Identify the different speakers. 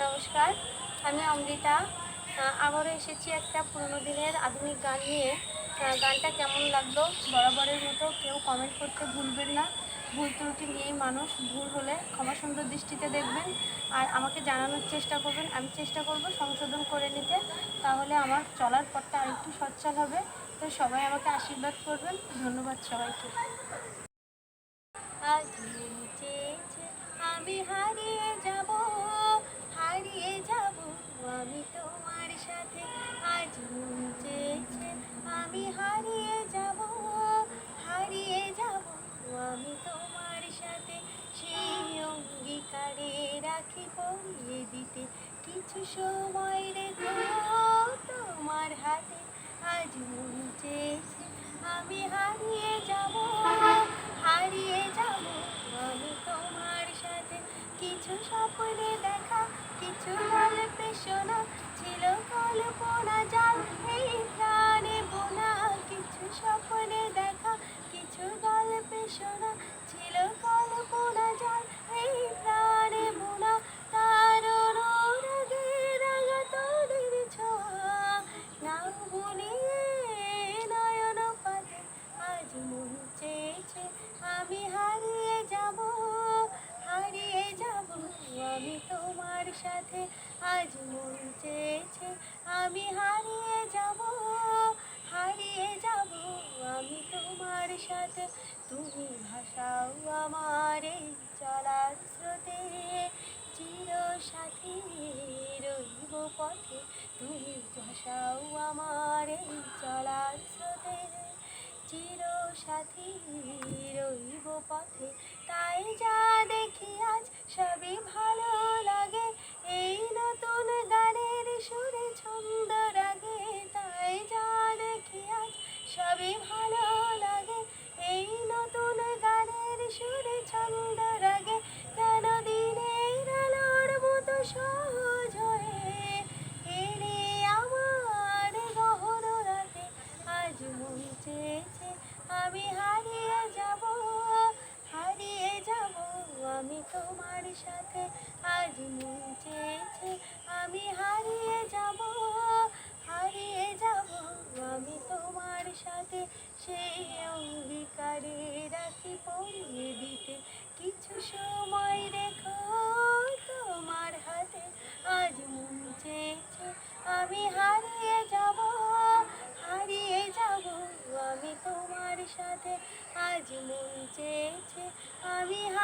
Speaker 1: নমস্কার, আমি অমৃতা। আবারও এসেছি একটা পুরোনো দিনের আধুনিক গান নিয়ে। গানটা কেমন লাগল বরাবরের মতো কেউ কমেন্ট করতে ভুলবেন না। ভুল ত্রুটি নিয়েই মানুষ ভুল হলে ক্ষমা সুন্দর দৃষ্টিতে দেখবেন। আর আমাকে জানানোর চেষ্টা করবেন। আমি চেষ্টা করব সংশোধন করে নিতে। তাহলে আমার চলার পথটা আরেকটু সচ্ছল হবে। তো সবাই আমাকে আশীর্বাদ করবেন। ধন্যবাদ সবাইকে। আমি হারিয়ে কিছু সময় রেখো, তোমার হাতে আজ মন আমি হারিয়ে যাব হারিয়ে যাব। আমি তোমার সাথে কিছু স্বপ্নে দেখা, কিছু গল্পে শোনা আজ মন চেয়েছে, আমি হারিয়ে যাব হারিয়ে যাব। আমি তোমার সাথে, তুমি ভাষাও আমার এই চলার স্রোতে। চির সাথী রইব পথে, তুমি ভাষাও আমার এই চলার স্রোতে। চির সাথী রইব পথে, তাই যা দেখি আজ, সবই ভালো। চেয়েছে, আমি হারিয়ে যাব হারিয়ে যাব। আমি তোমার সাথে আজ মন চেয়েছে, আমি হারিয়ে যাব। Abiha.